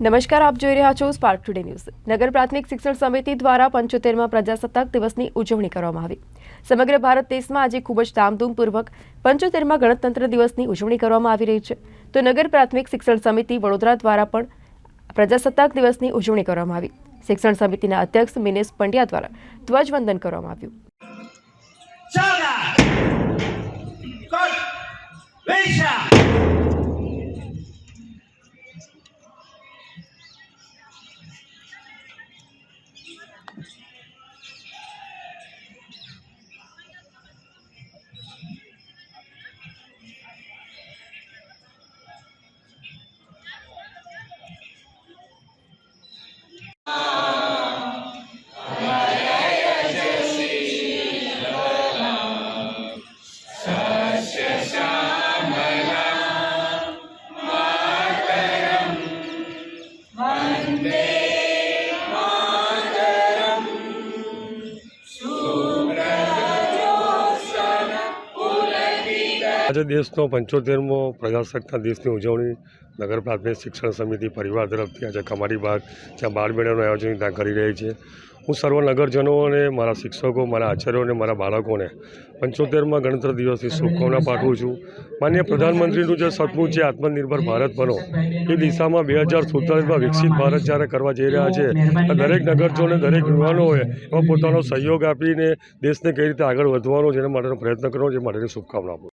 નમસ્કાર, આપ જોઈ રહ્યા છો સ્પાર્ક ટુડે ન્યૂઝ નગર પ્રાથમિક શિક્ષણ સમિતિ દ્વારા પંચોતેરમાં પ્રજાસત્તાક દિવસની ઉજવણી કરવામાં આવી. સમગ્ર ભારત દેશમાં આજે ખૂબ જ ધામધૂમપૂર્વક પંચોતેરમાં ગણતંત્ર દિવસની ઉજવણી કરવામાં આવી રહી છે. તો નગર પ્રાથમિક શિક્ષણ સમિતિ વડોદરા દ્વારા પણ પ્રજાસત્તાક દિવસની ઉજવણી કરવામાં આવી. શિક્ષણ સમિતિના અધ્યક્ષ મિનેશ પંડ્યા દ્વારા ધ્વજવંદન કરવામાં આવ્યું! આજે દેશનો પંચોતેરમો પ્રજાસત્તાક દિવસની ઉજવણી નગર પ્રાથમિક શિક્ષણ સમિતિ પરિવાર તરફથી આજે કમારી બાગ જ્યાં બાળમેળાનું આયોજન ત્યાં કરી રહી છે. હું સર્વ નગરજનો અને મારા શિક્ષકો, મારા આચાર્યો અને મારા બાળકોને પંચોતેરમાં ગણતંત્ર દિવસની શુભકામના પાઠવું છું. માન્ય પ્રધાનમંત્રીનું જે સપનું છે, આત્મનિર્ભર ભારત બનો, એ દિશામાં બે હજાર સુડતાલીસમાં વિકસિત ભારત જ્યારે કરવા જઈ રહ્યા છે દરેક નગરજોને દરેક યુવાનોએ એમાં પોતાનો સહયોગ આપીને દેશને કઈ રીતે આગળ વધવાનો જેના માટેનો પ્રયત્ન કરવો જે માટેની શુભકામના આપું